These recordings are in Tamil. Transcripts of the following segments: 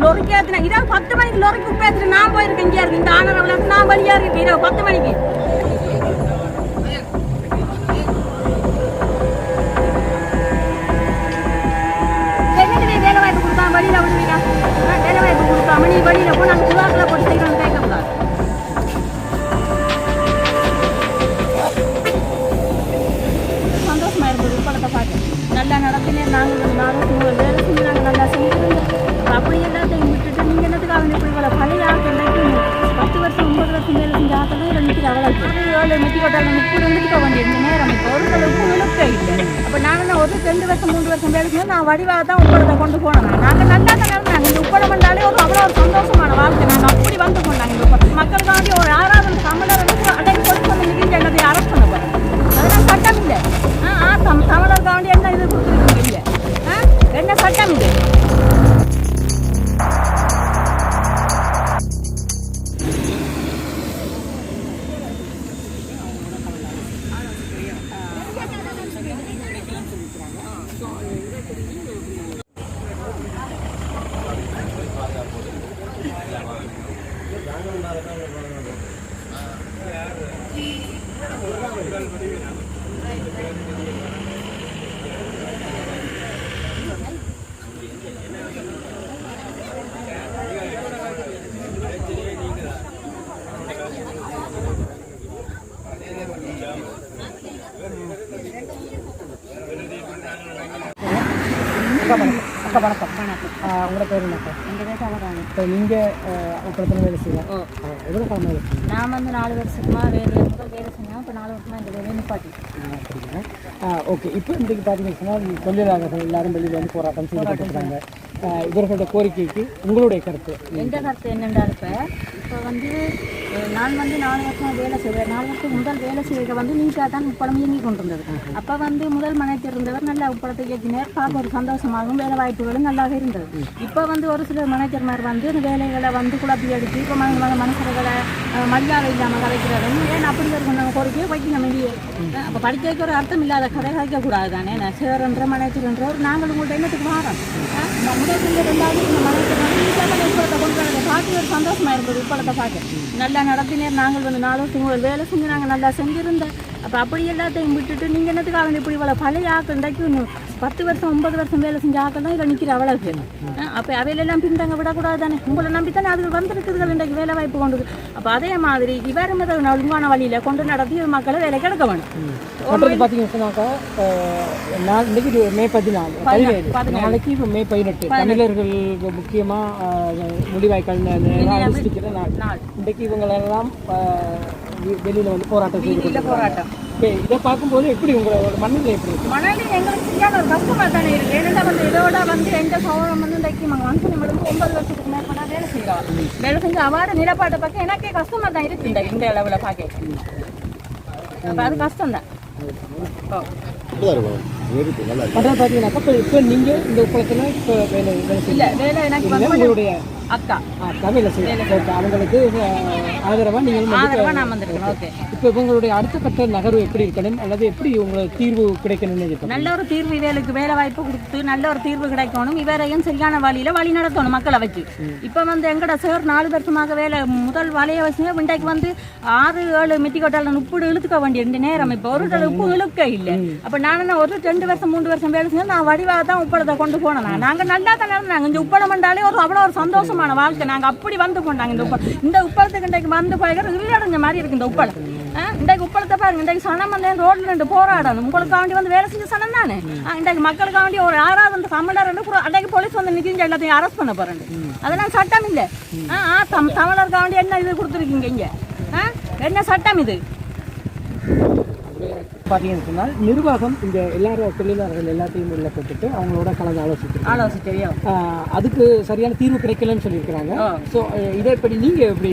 லொரிக்கு ஏற்றினா இரவு பத்து மணிக்கு லொரிக்கு உப்பு ஏற்றிட்டு நான் போயிருக்கேன் இங்கே இருக்கு. இந்த ஆனரை விளக்கு நான் வழியா இருக்கு இரவு பத்து மணிக்கு. என்னடி வேலை வாய்ப்பு கொடுத்தா வழியில விடுவீங்க ஆ, வேலை வாய்ப்பு கொடுக்காம நீ வழியில போ நாங்கள் சுதாக்கில் போட்டு செய்யணும் கேட்கக்கூடாது சந்தோஷமா இருந்தது படத்தை பார்க்க. நல்லா நடத்தினே நாங்கள் நானும் உங்கள் வேலை செஞ்சு நாங்கள் நல்லா செஞ்சுருந்தோம் அப்படி எல்லாத்தையும் ஏழு முப்பது நிற்க வேண்டியிருந்த நேரம். இப்போ ஒரு அளவுக்கு இழுக்க இல்லை அப்போ நாங்கள் ஒரு ரெண்டு வருஷம் மூன்று வருஷம் வேலைக்கு நான் வடிவாக தான் உப்பளத்தை கொண்டு போனேன். நாங்கள் நல்லா தான் அக்கா வணக்கம் அக்கா வணக்கம். வணக்கம் உங்களோட பேர் என்னக்கா எங்கள் பேர் தவறாங்க இப்போ நீங்கள் உப்பளத்தில் வேலை ஓ. எவ்வளோ காலம் வேலை நான் வந்து நாலு வருஷமா வேலை முதல் வேலை செஞ்சேன். இப்போ நாலு வருஷமா இந்த வேலையை நிப்பாட்டி. அப்படிங்க ஓகே. இப்போ இன்றைக்கு பார்த்தீங்கன்னு தொழிலாளர்கள் எல்லாரும் வெளியில் வந்து போராட்டம் செய்யப்பட்டிருக்காங்க இவர்களோட கோரிக்கைக்கு உங்களுடைய கருத்து? எந்த கருத்து என்னென்றால் இப்போ இப்போ வந்து நான் வந்து நாலு வருஷம் வேலை செய்வேன் நாலு வருஷம் முதல் வேலை செய்ய வந்து நீட்டாக தான் உப்பளம் இயங்கி கொண்டிருந்தது. அப்போ வந்து முதல் மனையத்தில் இருந்தவர் நல்ல உப்பளத்தை இயக்கினார். பார்க்க ஒரு சந்தோஷமாகவும் வேலை வாய்ப்புகளும் நல்லாவே இருந்தது. இப்போ வந்து ஒரு சில மேனேஜர்மார் வந்து இந்த வேலைகளை வந்து குழப்பி அடித்து இப்போ மனுஷர்களை அஹ், மரியாதை இல்லாமல் கலைக்கிறதும் ஏன் அப்படி ஒரு கோரிக்கையை வைக்கணும் வெளியே அப்போ படிக்க வைக்க ஒரு அர்த்தம் இல்லாத கதை கதைக்கக்கூடாது தானே? நான் சேரன்ற மனைச்சர்ன்ற ஒரு நாங்கள் உங்கள்கிட்ட என்னத்துக்கு வாரோம்? முதல் செஞ்ச ரெண்டாவது இந்த மனைச்சர் வந்து உப்பளத்தை கொண்டு வரதை பார்த்து ஒரு சந்தோஷமாக இருந்தது உப்பளத்தை பார்க்க நல்லா நடத்தினர் நாங்கள் வந்து நாலு வருஷம் ஒரு வேலை செஞ்சு நாங்கள் நல்லா செஞ்சுருந்தோம். அப்போ அப்படி எல்லாத்தையும் விட்டுட்டு நீங்கள் என்னத்துக்காக இப்படி இவ்வளோ பழைய ஆக்கு இன்றைக்கு பத்து வருஷம் ஒன்பது வருஷம் வேலை செஞ்ச ஆக்கள் தான் இதில் நிற்கிற அவ்வளோ பேர். அப்போ அவையிலெல்லாம் பின்தங்க விடக்கூடாது தானே உங்களை நம்பி தானே அதுகள் வந்திருக்குதுகள் இன்றைக்கு வேலை வாய்ப்பு கொண்டு அப்போ அதே மாதிரி இவர் முதல் ஒழுங்கான வழியில் கொண்டு நடத்தி மக்களை வேலை கிடைக்க வேணும். மற்றது பார்த்தீங்கன்னு சொன்னாக்கா அஹ், நாள் இன்னைக்கு இது மே பதினாலு பதினேழு. நாளைக்கு இப்போ மே பதினெட்டு. தமிழர்களுக்கு முக்கியமாக முடிவாய்க்கால் அனுஷ்டிக்கிற நாள் நாள். இன்றைக்கு இவங்களெல்லாம் வெளியில் வந்து போராட்டம் செய்து போராட்டம். ஓகே இதை பார்க்கும்போது எப்படி உங்களோட மனநிலை எப்படி இருக்கு? மணலி எங்களுக்கு சரியான ஒரு கஷ்டமா தானே இருக்கு. ஏன்னா வந்து இதோட வந்து எந்த சோழம் வந்து இன்றைக்கு மனுஷன் வந்து ஒன்பது வருஷத்துக்கு மேற்பட்டா வேலை செய்யறோம். வேலை செஞ்சு அவாறு நிலப்பாட்டை பார்க்க எனக்கே கஷ்டமா தான் இருக்கு இந்த இந்த அளவில் பார்க்க. அது கஷ்டம் தான். அதான் பார்த்தீங்கன்னாக்கா இப்போ இப்போ நீங்கள் இந்த உப்பளத்தில் இப்போ வேலை வேலை இல்ல வேலை எனக்கு வந்து உங்களுடைய அக்கா. தமிழை செய்யலாம் ஓகே அவங்களுக்கு ஆதரவாக நீங்கள் ஆதரவா நான் வந்திருக்கேன் ஓகே. இப்போ இவங்களுடைய அடுத்த கட்ட நகர்வு எப்படி இருக்கணும்? அல்லது எப்படி உங்களுக்கு தீர்வு கிடைக்கணும்னு நல்ல ஒரு தீர்வு இவர்களுக்கு வேலை வாய்ப்பு கொடுத்து நல்ல ஒரு தீர்வு கிடைக்கணும். இவரையும் சரியான வழியில வழி நடத்தணும் மக்களை வச்சு இப்போ வந்து எங்கட சார் நாலு வருஷமாக வேலை முதல் வலைய வச்சு இன்றைக்கு வந்து ஆறு ஏழு மிட்டி கொட்டால உப்பு இழுத்துக்க வேண்டிய இந்த நேரம். இப்போ ஒரு உப்பு இழுக்க இல்லை. அப்போ நான் என்ன ஒரு ரெண்டு வருஷம் மூன்று வருஷம் வேலை செஞ்சு நான் வடிவாக தான் உப்பளத்தை கொண்டு போனேன். நாங்கள் நல்லா தான் நடந்தாங்க. இந்த உப்பளம் வந்தாலே ஒரு அவ்வளோ ஒரு சந்தோஷமான வாழ்க்கை. நாங்கள் அப்படி வந்து கொண்டாங்க இந்த உப்பளம். இந்த உப்பளத்துக்கு இன்றைக்கு வந்து போய்கிற இறுதியடைஞ்ச மாதிரி இருக்கு இந்த உப்பளம். இன்றைக்கு உப்பளத்தை பாருங்க இன்றைக்கு சனம் வந்து ரோட்ல நின்று போராடணும். உங்களுக்காண்டி வந்து வேலை செஞ்ச சனம் தானே? ஆ, இன்றைக்கு மக்களுக்காண்டி ஒரு ஆறாவது வந்து தமிழர் அன்றைக்கு போலீஸ் வந்து நிற்கிங்க எல்லாத்தையும் அரெஸ்ட் பண்ண போகிறேன் அதெல்லாம் சட்டம் இல்லை. ஆ ஆ, தம் தமிழருக்காண்டி என்ன இது கொடுத்துருக்கீங்க இங்க? ஆ என்ன சட்டம் இது? பார்த்தீங்கன்னு சொன்னால் நிர்வாகம் இந்த எல்லாரும் தொழிலாளர்கள் எல்லாத்தையும் உள்ள போட்டுட்டு அவங்களோட கலந்து ஆலோசிச்சு ஆலோசி தெரியும். அதுக்கு சரியான தீர்வு கிடைக்கலன்னு சொல்லியிருக்கிறாங்க. ஸோ இதை எப்படி நீங்கள் எப்படி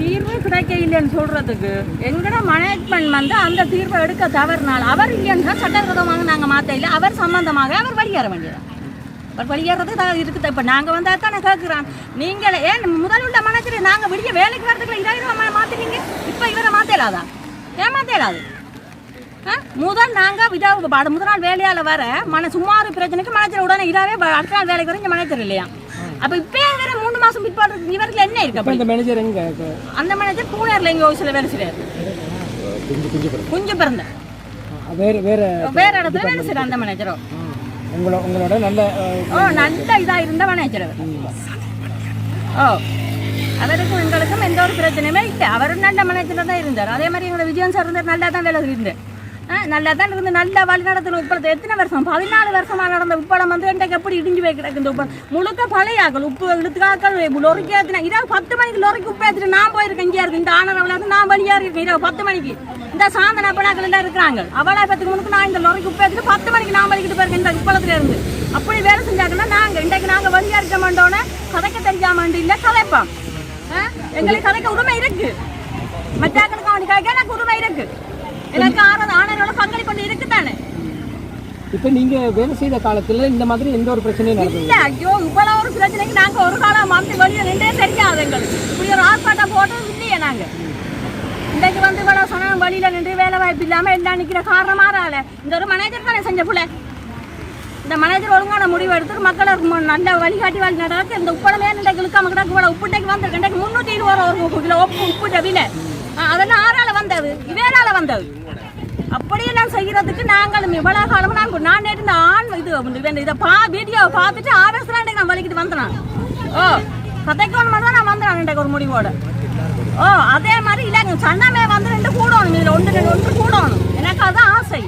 தீர்வு கிடைக்க இல்லைன்னு சொல்றதுக்கு எங்கட மேனேஜ்மெண்ட் வந்து அந்த தீர்வை எடுக்க தவறினால் அவர் இல்லைன்னா சட்டவிரோதமாக நாங்கள் மாற்ற இல்லை. அவர் சம்பந்தமாக அவர் வெளியேற வேண்டியது அவர் வெளியேறது தான் இருக்குது. இப்போ நாங்கள் வந்தா தானே கேட்குறோம் நீங்கள் ஏன் முதல் உள்ள மனசில் நாங்கள் வெளியே வேலைக்கு வரதுக்குள்ள இதாயிரம் மாற்றினீங்க இப்போ இவரை மாற்றலாதா ஏன் மாற்றலாது? முதல் நாங்கள் பாடு முதல் நாள் வேலையால் வர மன சுமார் பிரச்சனைக்கு மனச்சர் உடனே இதாவே அடுத்த நாள் வேலைக்கு வர இங்கே மனச்சர் இல்லையா? அப்ப இப்பயே வேற மூணு மாசம் பிற்பாடு இவருக்கு என்ன இருக்கு இப்போ இந்த மேனேஜர் எங்க? இப்போ அந்த மேனேஜர் பூனேர்ல எங்க ஆஃபீஸ்ல வேலை செய்யறாரு குஞ்சு பிறந்த. வேறு வேறு வேற இடத்துல வேலை செய்யற அந்த மேனேஜரோ உங்களோட உங்களோட நல்ல ஓ நல்ல இதா இருந்த மேனேஜர் அவர். ஓ அவருக்கும் எங்களுக்கும் எந்த ஒரு பிரச்சனையுமே இல்லை. அவரும் நல்ல மேனேஜர் தான் இருந்தார். அதே மாதிரி எங்களோட விஜயன் சார் இருந்தார். நல்லா தான் வேலை இருந்தார் நல்லா தான் இருந்து நல்ல வழி நடத்தின உப்பளத்தை. எத்தனை வருஷம்? பதினாலு வருஷமாக நடந்த உப்பளம் வந்து என்கிட்ட எப்படி இடிஞ்சு போய் கிடக்கு இந்த உப்பளம்? முழுக்க பழையாக்கள் உப்பு இழுத்துக்காக்கள் லொரிக்கு ஏற்றினா இரவு பத்து மணிக்கு லொரிக்கு உப்பு ஏற்றிட்டு நான் போயிருக்கேன் இங்கே இருக்கு இந்த ஆனர் நான் வழியாக இருக்கேன். இரவு பத்து மணிக்கு. இந்த சாந்தன பணாக்கள் எல்லாம் இருக்கிறாங்க. அவளா பத்துக்கு முன்னுக்கு நான் இந்த லொரிக்கு உப்பு ஏற்றிட்டு பத்து மணிக்கு நான் வலிக்கிட்டு போயிருக்கேன் இந்த உப்பளத்துல இருந்து. அப்படி வேலை செஞ்சாங்கன்னா நாங்கள் இன்றைக்கு நாங்கள் வழியாக இருக்க மாட்டோன்னு கதைக்க தெரியாமண்டு இல்லை கதைப்போம். ஆ? எங்களுக்கு கதைக்க உரிமை இருக்கு. மற்ற மற்றாக்களுக்கு அவனுக்கு எனக்கு உரிமை இருக்கு. எனக்கு ஆறது ஆனரோட பங்களிப்பு இருக்கு தானே இப்போ நீங்கள் வேலை செய்த காலத்தில் இந்த மாதிரி எந்த ஒரு பிரச்சனையும் நடந்தது இல்ல ஐயோ இவ்வளவு ஒரு பிரச்சனைக்கு நாங்க ஒரு காலம் வந்து வெளியே நின்றே தெரியாது எங்களுக்கு. இப்படி ஒரு ஆர்ப்பாட்டம் போட்டது இல்லையே நாங்க. இன்றைக்கு வந்து இவ்வளவு சனம் வழியில நின்று வேலை வாய்ப்பு இல்லாம எல்லாம் நிக்கிற காரணம் மாறால இந்த ஒரு மேனேஜர் தானே செஞ்ச புள்ள. இந்த மேனேஜர் ஒழுங்கான முடிவு எடுத்து மக்களுக்கு மு- நல்ல வழிகாட்டி வழி நடக்க இந்த உப்படமே இன்றைக்கு இழுக்காம கிடக்கு இவ்வளவு உப்புட்டைக்கு வந்திருக்கு. இன்றைக்கு முன்னூத்தி இருபது ரூபா ஒரு கிலோ உப்பு உப்புட்ட விலை. ஆ, அதெல்லாம் ஆறால வந்தது. இவேரால வந்தது. அப்படியே நான் செய்யறதுக்கு நாங்களும் இவ்வளவு காலம் நான் நான் நேற்று ஆண் இது இதை பா வீடியோவை பார்த்துட்டு ஆவேசத்துல நான் வலிக்கிட்டு வந்தேன் ஓ கதைக்கணும் தான் நான் வந்தேன் ஒரு முடிவோட. ஓ அதே மாதிரி இல்லைங்க சன்னமே வந்து ரெண்டு கூடணும் இதில் ஒன்று ரெண்டு ஒன்று கூடணும். எனக்கு அதான் ஆசை.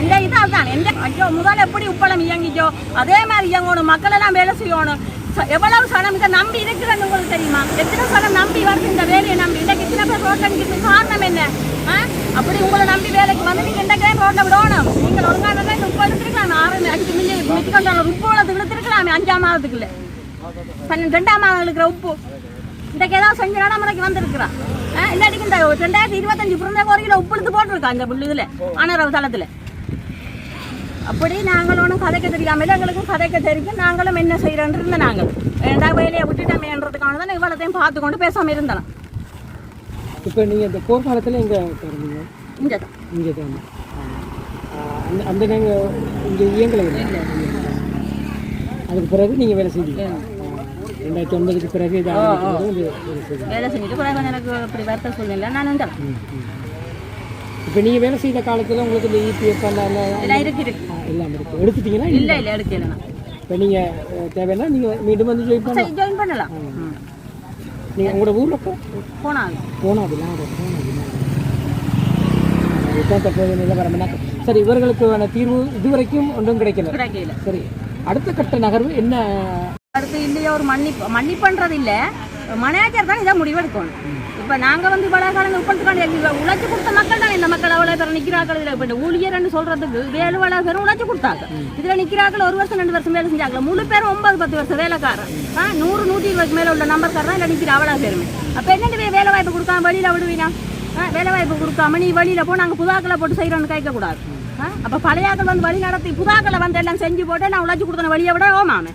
எந்த இது அதுதான் எந்த ஐயோ முதல்ல எப்படி உப்பளம் இயங்கிச்சோ அதே மாதிரி இயங்கணும் மக்கள் எல்லாம் வேலை செய்யணும். எவ்வளவு சனம் இதை நம்பி இருக்குதுன்னு உங்களுக்கு தெரியுமா? எத்தனை சனம் நம்பி வருது இந்த வேலையை நம்பி? இன்றைக்கு எத்தனை பேர் ரோட்ல நிற்கிறது காரணம் என்ன? ஆ? அப்படி உங்களை நம்பி வேலைக்கு வந்து நீங்கள் இன்றைக்கே ரோட்ல விடணும்? நீங்கள் ஒழுங்காக இருந்தால் உப்பு எடுத்துருக்கலாம் ஆறு அஞ்சு மில்லி மிச்சிக்கொண்டாலும் உப்பு வளர்த்து இழுத்துருக்கலாமே அஞ்சாம் மாதத்துக்குள்ள. பன்னெண்டு ரெண்டாம் மாதம் இருக்கிற உப்பு. இன்றைக்கு ஏதாவது செஞ்ச நடைமுறைக்கு வந்திருக்கிறா. ஆ, இல்லாட்டிக்கு இந்த ரெண்டாயிரத்தி இருபத்தஞ்சு பிறந்த ஒரு கிலோ உப்பு எடுத்து போட்டிருக்கா இந்த இதில் ஆனரவு தளத்தில். அப்படி நாங்கள் ஒன்றும் கதைக்க தெரியாமல் எங்களுக்கும் கதைக்க தெரியும் நாங்களும் என்ன செய்கிறோன்னு இருந்த நாங்கள். வேண்டா வேலையை விட்டுட்டோமேன்றதுக்கான தான் இவ்வளோத்தையும் பார்த்து கொண்டு பேசாமல் இருந்தோம். இப்போ நீங்கள் இந்த போர்க்காலத்தில் எங்கே இருந்தீங்க இந்த இங்கே தான். அந்த அந்த நீங்கள் இங்கே இயங்கலை. அதுக்கு பிறகு நீங்கள் வேலை செஞ்சீங்க. ரெண்டாயிரத்தி ஒன்பதுக்கு பிறகு வேலை செஞ்சுட்டு பிறகு எனக்கு இப்படி வருத்த சூழ்நிலை நான் இருந்தேன் இப்போ நீங்கள் வேலை செய்த காலத்தில் உங்களுக்கு இந்த இபிஎஃப் அந்த அந்த எல்லாம் இருக்கு. எல்லாம் இருக்கு. எடுத்துட்டீங்கன்னா இல்லை இல்லை எடுக்கல நான். இப்போ நீங்கள் தேவைன்னா நீங்கள் மீண்டும் வந்து ஜாயின் பண்ணலாம். ஜாயின் பண்ணலாம். நீங்கள் உங்களோட ஊரில் போ. போனாங்க. போனாதுலாம் இதுதான் தற்போதைய நிலவரம் என்ன சரி இவர்களுக்கான தீர்வு இதுவரைக்கும் ஒன்றும் கிடைக்கல. கிடைக்கல. சரி அடுத்த கட்ட நகர்வு என்ன? அடுத்து இல்லையா ஒரு மன்னிப்பு மன்னிப்புன்றது இல்லை. மனேஜர் தான் இதை முடிவெடுக்கணும். இப்போ நாங்கள் வந்து இவ்வளோ காலம் உட்படுத்துக்காண்டி உழைச்சி கொடுத்த மக்கள் தான்? இந்த மக்கள் அவ்வளோ பேர் நிற்கிறார்கள் இதில். இப்போ ஊழியர்னு சொல்கிறதுக்கு வேலை வேலை பேரும் உழைச்சி கொடுத்தாங்க. இதில் நிற்கிறார்கள் ஒரு வருஷம் ரெண்டு வருஷம் வேலை செஞ்சாங்க. முழு பேரும் ஒன்பது பத்து வருஷம் வேலைக்காரன் ஆ நூறு நூற்றி இருபதுக்கு மேலே உள்ள நம்பர்காரர் தான் இல்லை நிற்கிற அவ்வளோ பேருமே. அப்போ என்னென்ன வேலை வாய்ப்பு கொடுக்காம வெளியில் விடுவீனா? ஆ, வேலை வாய்ப்பு கொடுக்காம நீ வெளியில் போ நாங்கள் புதாக்களை போட்டு செய்கிறோன்னு கேட்கக்கூடாது. அப்போ பழையாக்கள் வந்து வழி நடத்தி புதாக்களை வந்து எல்லாம் செஞ்சு போட்டு நான் உழைச்சி கொடுத்தன வழியை விட ஓமாமே